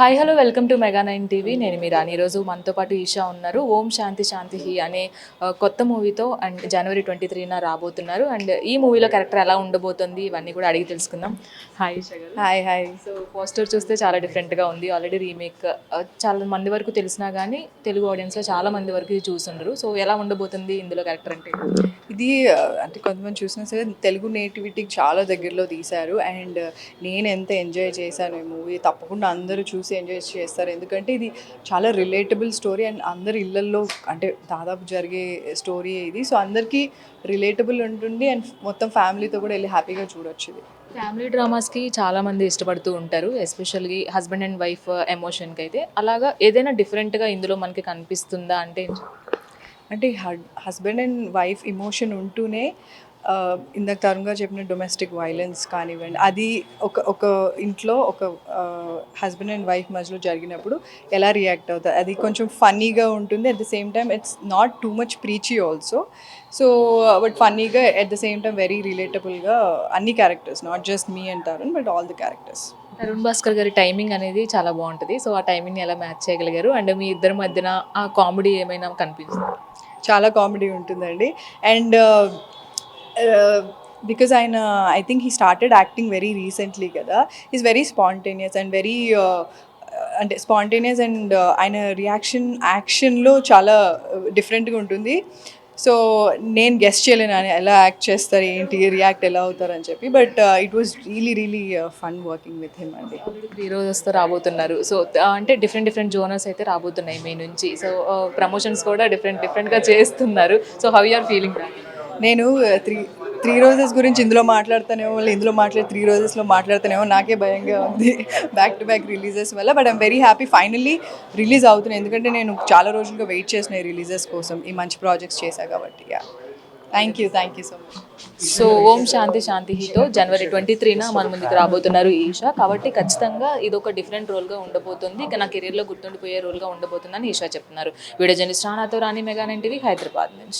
Hi hello welcome to Mega nine TV. నేను మీ రాని ఈరోజు మనతో పాటు ఈషా ఉన్నారు. ఓం శాంతి శాంతి హి అనే కొత్త మూవీతో అండ్ జనవరి ట్వంటీ త్రీన రాబోతున్నారు. అండ్ ఈ మూవీలో క్యారెక్టర్ ఎలా ఉండబోతుంది ఇవన్నీ కూడా అడిగి తెలుసుకుందాం. హాయ్ ఈషా గారు. Hi hi. సో పోస్టర్ చూస్తే చాలా డిఫరెంట్గా ఉంది. ఆల్రెడీ రీమేక్ చాలా మంది వరకు తెలిసినా కానీ తెలుగు ఆడియన్స్లో చాలా మంది వరకు ఇది చూసుండరు. సో ఎలా ఉండబోతుంది ఇందులో క్యారెక్టర్ అంటే? ఇది అంటే కొంతమంది చూసినా సరే తెలుగు నేటివిటీకి చాలా దగ్గరలో తీశారు. అండ్ నేను ఎంత ఎంజాయ్ చేశాను ఈ మూవీ తప్పకుండా అందరూ చూసి ఎంజాయ్ చేస్తారు. ఎందుకంటే ఇది చాలా రిలేటబుల్ స్టోరీ అండ్ అందరి ఇళ్ళల్లో అంటే దాదాపు జరిగే స్టోరీ ఇది. సో అందరికీ రిలేటబుల్ ఉంటుంది అండ్ మొత్తం ఫ్యామిలీతో కూడా వెళ్ళి హ్యాపీగా చూడొచ్చు ఇది. ఫ్యామిలీ డ్రామాస్కి చాలా మంది ఇష్టపడుతూ ఉంటారు. ఎస్పెషల్లీ హస్బెండ్ అండ్ వైఫ్ ఎమోషన్కి అయితే. అలాగా ఏదైనా డిఫరెంట్గా ఇందులో మనకి కనిపిస్తుందా అంటే? అంటే హస్బెండ్ అండ్ వైఫ్ ఇమోషన్ ఉంటూనే ఇందాక తరుణ్ గారు చెప్పిన డొమెస్టిక్ వైలెన్స్ కానివ్వండి అది ఒక ఒక ఇంట్లో ఒక హస్బెండ్ అండ్ వైఫ్ మధ్యలో జరిగినప్పుడు ఎలా రియాక్ట్ అవుతారు అది కొంచెం ఫన్నీగా ఉంటుంది. At the same time it's not too much preachy also so but ఫన్నీగా at the same time very రిలేటబుల్గా అన్ని characters not just me and Tarun but all the characters Tarun Bhaskar గారి టైమింగ్ అనేది చాలా బాగుంటుంది. సో ఆ టైమింగ్ని ఎలా match చేయగలిగారు? And మీ ఇద్దరి మధ్యన ఆ కామెడీ ఏమైనా కనిపిస్తుంది? చాలా కామెడీ ఉంటుందండి. And Uh, because uh, uh, ఆయన I think he started acting very recently కదా. Is very spontaneous and very అంటే స్పాంటేనియస్ అండ్ ఆయన రియాక్షన్ యాక్షన్లో చాలా డిఫరెంట్గా ఉంటుంది. సో నేను గెస్ట్ చేయలేను ఆయన ఎలా యాక్ట్ చేస్తారు ఏంటి రియాక్ట్ ఎలా అవుతారు అని చెప్పి. But it was really really fun working with him అండి. త్రీ రోజెస్తో రాబోతున్నారు. సో అంటే డిఫరెంట్ డిఫరెంట్ జోనర్స్ అయితే రాబోతున్నాయి మీ నుంచి. సో ప్రమోషన్స్ కూడా డిఫరెంట్ డిఫరెంట్గా చేస్తున్నారు. సో హౌ ఆర్ ఫీలింగ్ నేను త్రీ త్రీ రోజెస్ గురించి ఇందులో మాట్లాడుతానేమో మళ్ళీ ఇందులో మాట్లాడి త్రీ రోజెస్లో మాట్లాడుతానేమో నాకే భయంగా ఉంది. బ్యాక్ టు బ్యాక్ రిలీజెస్ వల్ల but I'm very happy finally release అవుతున్నాయి. ఎందుకంటే నేను చాలా రోజులుగా వెయిట్ చేసిన రిలీజెస్ కోసం ఈ మంచి ప్రాజెక్ట్స్ చేశా కాబట్టి thank you thank you so much so Om Shanti Shanti హీతో జనవరి ట్వంటీ త్రీన మన ముందుకు రాబోతున్నారు ఈషా. కాబట్టి ఖచ్చితంగా ఇది ఒక డిఫరెంట్ రోల్గా ఉండబోతుంది. ఇక నా కెరీర్లో గుర్తుండిపోయే రోల్గా ఉండబోతుందని ఈషా చెప్తున్నారు. వీడియో జర్నలిస్ట్ రానాతో రాణి మెగా టీవీ హైదరాబాద్ నుంచి.